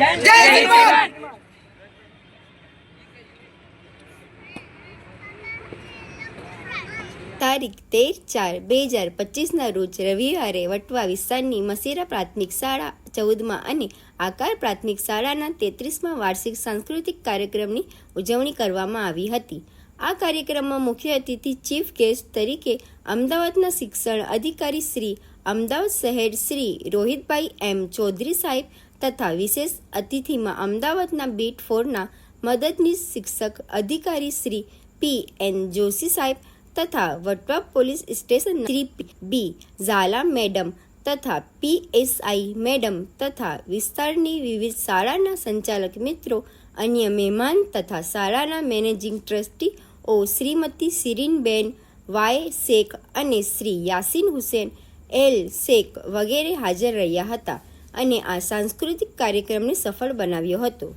જય જવાન તારીખ તેર ચાર બે હજાર પચીસના રોજ રવિવારે વટવા વિસ્તારની મસીરા પ્રાથમિક શાળા ચૌદમાં અને આકાર પ્રાથમિક શાળાના તેત્રીસમાં વાર્ષિક સાંસ્કૃતિક કાર્યક્રમની ઉજવણી કરવામાં આવી હતી. આ કાર્યક્રમમાં મુખ્ય અતિથિ ચીફ ગેસ્ટ તરીકે અમદાવાદના શિક્ષણ અધિકારી શ્રી અમદાવાદ શહેર શ્રી રોહિતભાઈ એમ ચૌધરી સાહેબ તથા વિશેષ અતિથિમાં અમદાવાદના બીટ ફોરના મદદનીશ શિક્ષક અધિકારી શ્રી પી એન જોશી સાહેબ તથા Vatva police station Shri B Zala madam તથા પીએસઆઈ મેડમ તથા વિસ્તારની વિવિધ શાળાના સંચાલક મિત્રો, અન્ય મહેમાન તથા શાળાના મેનેજિંગ ટ્રસ્ટી ઓ શ્રીમતી શિરીનબેન વાય શેખ અને શ્રી યાસીન હુસેન, એલ શેખ વગેરે હાજર રહ્યા હતા. અને આ સાંસ્કૃતિક કાર્યક્રમને સફળ બનાવ્યો હતો.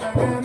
Father.